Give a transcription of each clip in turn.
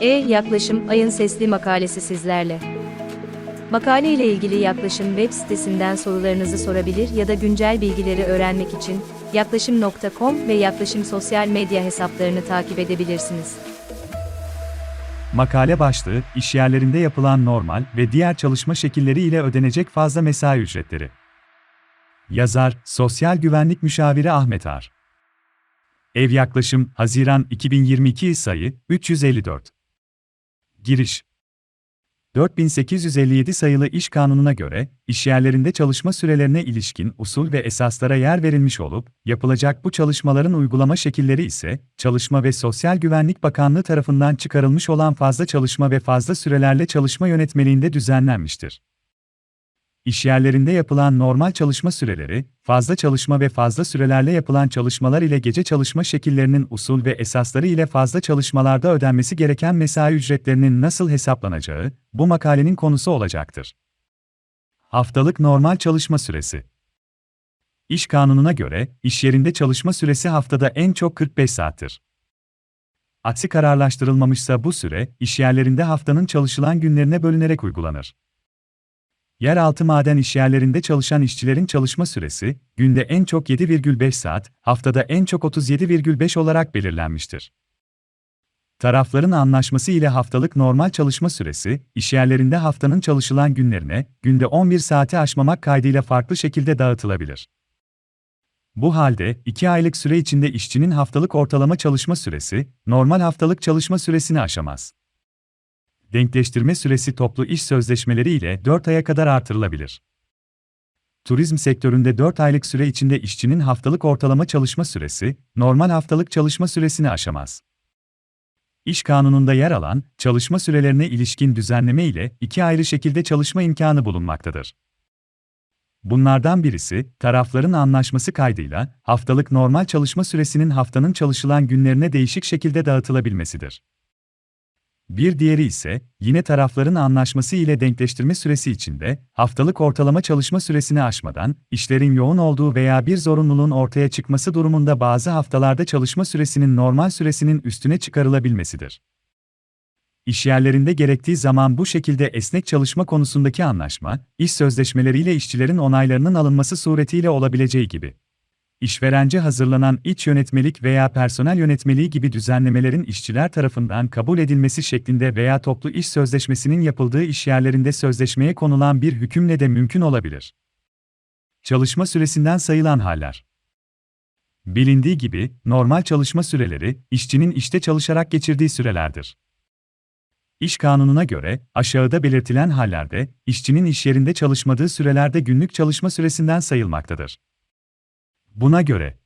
E-Yaklaşım Ayın Sesli Makalesi sizlerle. Makale ile ilgili Yaklaşım web sitesinden sorularınızı sorabilir ya da güncel bilgileri öğrenmek için yaklaşım.com ve Yaklaşım sosyal medya hesaplarını takip edebilirsiniz. Makale başlığı, işyerlerinde yapılan normal ve diğer çalışma şekilleri ile ödenecek fazla mesai ücretleri. Yazar, Sosyal Güvenlik Müşaviri Ahmet Ar. Ev yaklaşım, Haziran 2022 sayı, 354. Giriş 4857 sayılı İş Kanunu'na göre, işyerlerinde çalışma sürelerine ilişkin usul ve esaslara yer verilmiş olup, yapılacak bu çalışmaların uygulama şekilleri ise, Çalışma ve Sosyal Güvenlik Bakanlığı tarafından çıkarılmış olan fazla çalışma ve fazla sürelerle çalışma yönetmeliğinde düzenlenmiştir. İşyerlerinde yapılan normal çalışma süreleri, fazla çalışma ve fazla sürelerle yapılan çalışmalar ile gece çalışma şekillerinin usul ve esasları ile fazla çalışmalarda ödenmesi gereken mesai ücretlerinin nasıl hesaplanacağı, bu makalenin konusu olacaktır. Haftalık normal çalışma süresi İş kanununa göre, iş yerinde çalışma süresi haftada en çok 45 saattir. Aksi kararlaştırılmamışsa bu süre, işyerlerinde haftanın çalışılan günlerine bölünerek uygulanır. Yeraltı maden işyerlerinde çalışan işçilerin çalışma süresi, günde en çok 7,5 saat, haftada en çok 37,5 olarak belirlenmiştir. Tarafların anlaşması ile haftalık normal çalışma süresi, işyerlerinde haftanın çalışılan günlerine, günde 11 saati aşmamak kaydıyla farklı şekilde dağıtılabilir. Bu halde, 2 aylık süre içinde işçinin haftalık ortalama çalışma süresi, normal haftalık çalışma süresini aşamaz denkleştirme süresi toplu iş sözleşmeleri ile 4 aya kadar artırılabilir. Turizm sektöründe 4 aylık süre içinde işçinin haftalık ortalama çalışma süresi, normal haftalık çalışma süresini aşamaz. İş kanununda yer alan, çalışma sürelerine ilişkin düzenleme ile iki ayrı şekilde çalışma imkanı bulunmaktadır. Bunlardan birisi, tarafların anlaşması kaydıyla, haftalık normal çalışma süresinin haftanın çalışılan günlerine değişik şekilde dağıtılabilmesidir. Bir diğeri ise, yine tarafların anlaşması ile denkleştirme süresi içinde, haftalık ortalama çalışma süresini aşmadan, işlerin yoğun olduğu veya bir zorunluluğun ortaya çıkması durumunda bazı haftalarda çalışma süresinin normal süresinin üstüne çıkarılabilmesidir. İşyerlerinde gerektiği zaman bu şekilde esnek çalışma konusundaki anlaşma, iş sözleşmeleriyle işçilerin onaylarının alınması suretiyle olabileceği gibi işverence hazırlanan iç yönetmelik veya personel yönetmeliği gibi düzenlemelerin işçiler tarafından kabul edilmesi şeklinde veya toplu iş sözleşmesinin yapıldığı işyerlerinde sözleşmeye konulan bir hükümle de mümkün olabilir. Çalışma süresinden sayılan haller. Bilindiği gibi, normal çalışma süreleri, işçinin işte çalışarak geçirdiği sürelerdir. İş kanununa göre, aşağıda belirtilen hallerde, işçinin iş yerinde çalışmadığı sürelerde günlük çalışma süresinden sayılmaktadır. Buna göre,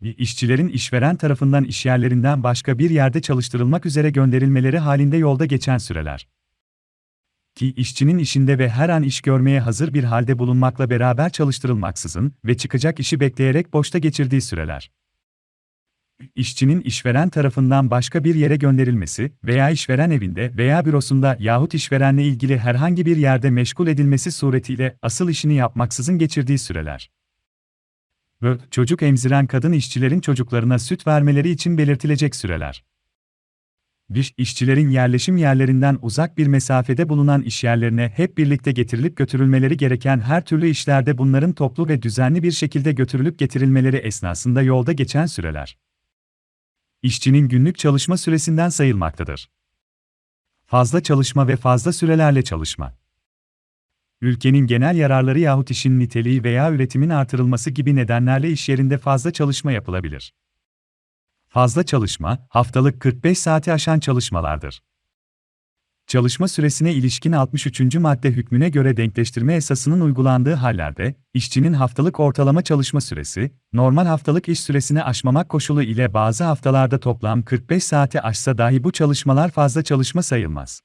işçilerin işveren tarafından işyerlerinden başka bir yerde çalıştırılmak üzere gönderilmeleri halinde yolda geçen süreler. Ki işçinin işinde ve her an iş görmeye hazır bir halde bulunmakla beraber çalıştırılmaksızın ve çıkacak işi bekleyerek boşta geçirdiği süreler. İşçinin işveren tarafından başka bir yere gönderilmesi veya işveren evinde veya bürosunda yahut işverenle ilgili herhangi bir yerde meşgul edilmesi suretiyle asıl işini yapmaksızın geçirdiği süreler ve çocuk emziren kadın işçilerin çocuklarına süt vermeleri için belirtilecek süreler. Bir, işçilerin yerleşim yerlerinden uzak bir mesafede bulunan işyerlerine hep birlikte getirilip götürülmeleri gereken her türlü işlerde bunların toplu ve düzenli bir şekilde götürülüp getirilmeleri esnasında yolda geçen süreler. İşçinin günlük çalışma süresinden sayılmaktadır. Fazla çalışma ve fazla sürelerle çalışma ülkenin genel yararları yahut işin niteliği veya üretimin artırılması gibi nedenlerle iş yerinde fazla çalışma yapılabilir. Fazla çalışma, haftalık 45 saati aşan çalışmalardır. Çalışma süresine ilişkin 63. madde hükmüne göre denkleştirme esasının uygulandığı hallerde, işçinin haftalık ortalama çalışma süresi, normal haftalık iş süresini aşmamak koşulu ile bazı haftalarda toplam 45 saati aşsa dahi bu çalışmalar fazla çalışma sayılmaz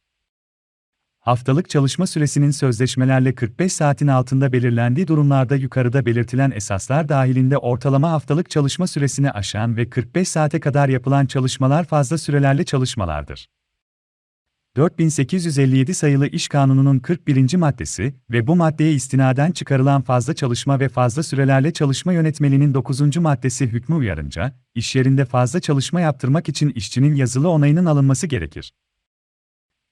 haftalık çalışma süresinin sözleşmelerle 45 saatin altında belirlendiği durumlarda yukarıda belirtilen esaslar dahilinde ortalama haftalık çalışma süresini aşan ve 45 saate kadar yapılan çalışmalar fazla sürelerle çalışmalardır. 4857 sayılı İş Kanunu'nun 41. maddesi ve bu maddeye istinaden çıkarılan fazla çalışma ve fazla sürelerle çalışma yönetmeliğinin 9. maddesi hükmü uyarınca, iş yerinde fazla çalışma yaptırmak için işçinin yazılı onayının alınması gerekir.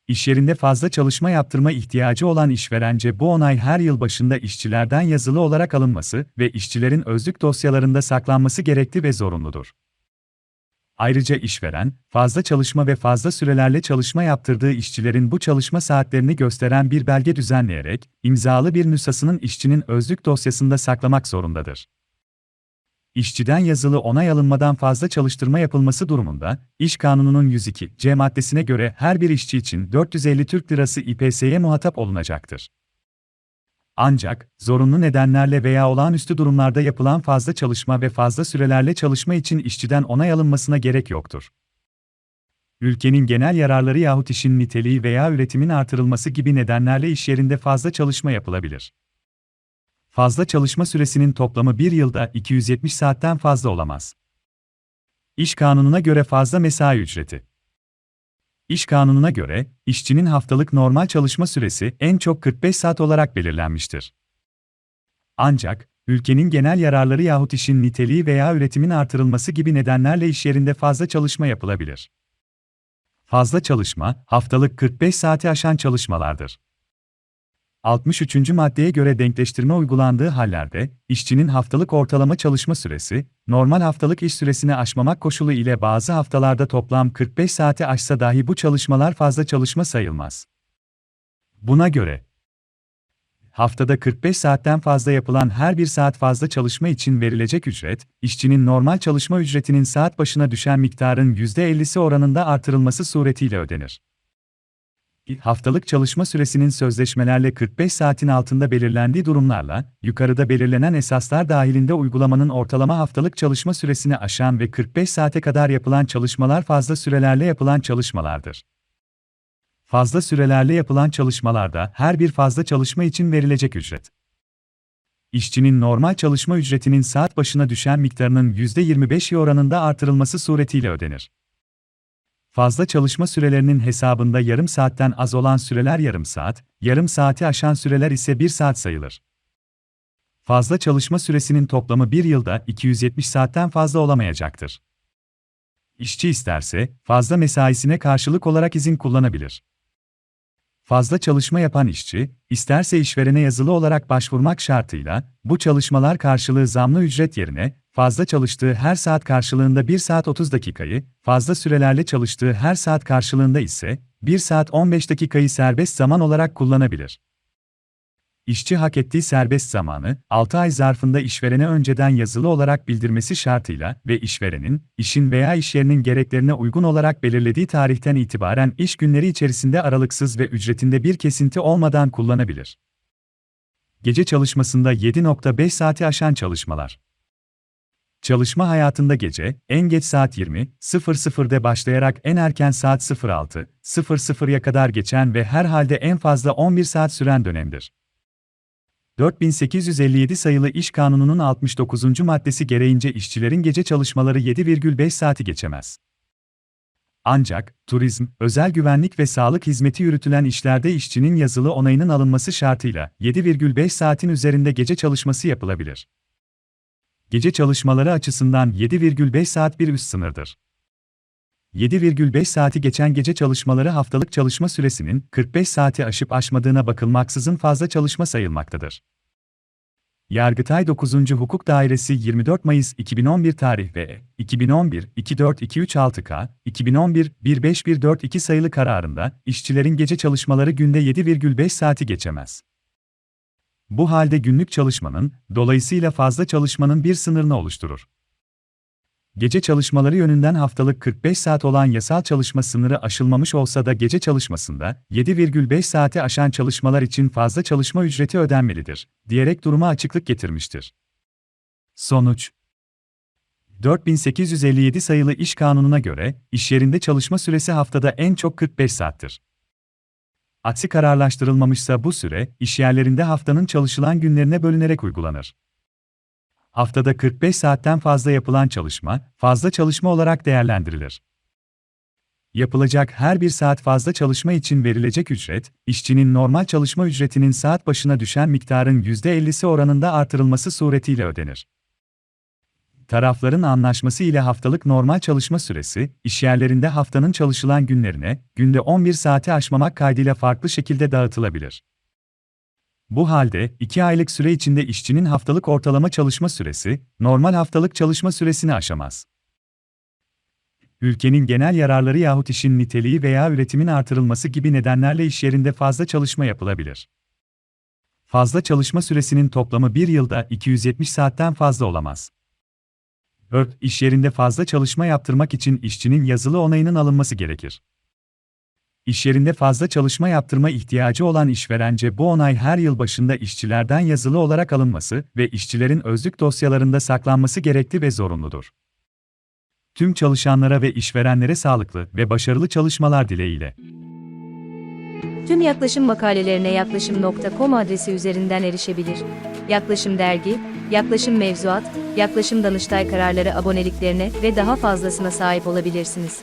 İş yerinde fazla çalışma yaptırma ihtiyacı olan işverence bu onay her yıl başında işçilerden yazılı olarak alınması ve işçilerin özlük dosyalarında saklanması gerekli ve zorunludur. Ayrıca işveren, fazla çalışma ve fazla sürelerle çalışma yaptırdığı işçilerin bu çalışma saatlerini gösteren bir belge düzenleyerek, imzalı bir nüshasının işçinin özlük dosyasında saklamak zorundadır. İşçiden yazılı onay alınmadan fazla çalıştırma yapılması durumunda, İş Kanunu'nun 102 C maddesine göre her bir işçi için 450 Türk Lirası İPS'ye muhatap olunacaktır. Ancak, zorunlu nedenlerle veya olağanüstü durumlarda yapılan fazla çalışma ve fazla sürelerle çalışma için işçiden onay alınmasına gerek yoktur. Ülkenin genel yararları yahut işin niteliği veya üretimin artırılması gibi nedenlerle iş yerinde fazla çalışma yapılabilir. Fazla çalışma süresinin toplamı bir yılda 270 saatten fazla olamaz. İş kanununa göre fazla mesai ücreti. İş kanununa göre, işçinin haftalık normal çalışma süresi en çok 45 saat olarak belirlenmiştir. Ancak, ülkenin genel yararları yahut işin niteliği veya üretimin artırılması gibi nedenlerle iş yerinde fazla çalışma yapılabilir. Fazla çalışma, haftalık 45 saati aşan çalışmalardır. 63. maddeye göre denkleştirme uygulandığı hallerde, işçinin haftalık ortalama çalışma süresi, normal haftalık iş süresini aşmamak koşulu ile bazı haftalarda toplam 45 saati aşsa dahi bu çalışmalar fazla çalışma sayılmaz. Buna göre, haftada 45 saatten fazla yapılan her bir saat fazla çalışma için verilecek ücret, işçinin normal çalışma ücretinin saat başına düşen miktarın %50'si oranında artırılması suretiyle ödenir haftalık çalışma süresinin sözleşmelerle 45 saatin altında belirlendiği durumlarla, yukarıda belirlenen esaslar dahilinde uygulamanın ortalama haftalık çalışma süresini aşan ve 45 saate kadar yapılan çalışmalar fazla sürelerle yapılan çalışmalardır. Fazla sürelerle yapılan çalışmalarda her bir fazla çalışma için verilecek ücret. İşçinin normal çalışma ücretinin saat başına düşen miktarının %25'i oranında artırılması suretiyle ödenir. Fazla çalışma sürelerinin hesabında yarım saatten az olan süreler yarım saat, yarım saati aşan süreler ise bir saat sayılır. Fazla çalışma süresinin toplamı bir yılda 270 saatten fazla olamayacaktır. İşçi isterse, fazla mesaisine karşılık olarak izin kullanabilir. Fazla çalışma yapan işçi, isterse işverene yazılı olarak başvurmak şartıyla, bu çalışmalar karşılığı zamlı ücret yerine, fazla çalıştığı her saat karşılığında 1 saat 30 dakikayı, fazla sürelerle çalıştığı her saat karşılığında ise 1 saat 15 dakikayı serbest zaman olarak kullanabilir. İşçi hak ettiği serbest zamanı, 6 ay zarfında işverene önceden yazılı olarak bildirmesi şartıyla ve işverenin, işin veya işyerinin gereklerine uygun olarak belirlediği tarihten itibaren iş günleri içerisinde aralıksız ve ücretinde bir kesinti olmadan kullanabilir. Gece çalışmasında 7.5 saati aşan çalışmalar. Çalışma hayatında gece, en geç saat 20.00'de başlayarak en erken saat 06.00'ya kadar geçen ve herhalde en fazla 11 saat süren dönemdir. 4857 sayılı İş Kanunu'nun 69. maddesi gereğince işçilerin gece çalışmaları 7,5 saati geçemez. Ancak, turizm, özel güvenlik ve sağlık hizmeti yürütülen işlerde işçinin yazılı onayının alınması şartıyla 7,5 saatin üzerinde gece çalışması yapılabilir. Gece çalışmaları açısından 7,5 saat bir üst sınırdır. 7,5 saati geçen gece çalışmaları haftalık çalışma süresinin 45 saati aşıp aşmadığına bakılmaksızın fazla çalışma sayılmaktadır. Yargıtay 9. Hukuk Dairesi 24 Mayıs 2011 tarih ve 2011-24236K, 2011-15142 sayılı kararında, işçilerin gece çalışmaları günde 7,5 saati geçemez. Bu halde günlük çalışmanın, dolayısıyla fazla çalışmanın bir sınırını oluşturur. Gece çalışmaları yönünden haftalık 45 saat olan yasal çalışma sınırı aşılmamış olsa da gece çalışmasında 7,5 saati aşan çalışmalar için fazla çalışma ücreti ödenmelidir, diyerek duruma açıklık getirmiştir. Sonuç 4857 sayılı İş Kanunu'na göre, iş yerinde çalışma süresi haftada en çok 45 saattir. Aksi kararlaştırılmamışsa bu süre, işyerlerinde haftanın çalışılan günlerine bölünerek uygulanır. Haftada 45 saatten fazla yapılan çalışma, fazla çalışma olarak değerlendirilir. Yapılacak her bir saat fazla çalışma için verilecek ücret, işçinin normal çalışma ücretinin saat başına düşen miktarın %50'si oranında artırılması suretiyle ödenir. Tarafların anlaşması ile haftalık normal çalışma süresi, işyerlerinde haftanın çalışılan günlerine, günde 11 saati aşmamak kaydıyla farklı şekilde dağıtılabilir. Bu halde, 2 aylık süre içinde işçinin haftalık ortalama çalışma süresi, normal haftalık çalışma süresini aşamaz. Ülkenin genel yararları yahut işin niteliği veya üretimin artırılması gibi nedenlerle iş yerinde fazla çalışma yapılabilir. Fazla çalışma süresinin toplamı bir yılda 270 saatten fazla olamaz. Ört, iş yerinde fazla çalışma yaptırmak için işçinin yazılı onayının alınması gerekir. İş yerinde fazla çalışma yaptırma ihtiyacı olan işverence bu onay her yıl başında işçilerden yazılı olarak alınması ve işçilerin özlük dosyalarında saklanması gerekli ve zorunludur. Tüm çalışanlara ve işverenlere sağlıklı ve başarılı çalışmalar dileğiyle. Tüm yaklaşım makalelerine yaklaşım.com adresi üzerinden erişebilir. Yaklaşım dergi, yaklaşım mevzuat, yaklaşım danıştay kararları aboneliklerine ve daha fazlasına sahip olabilirsiniz.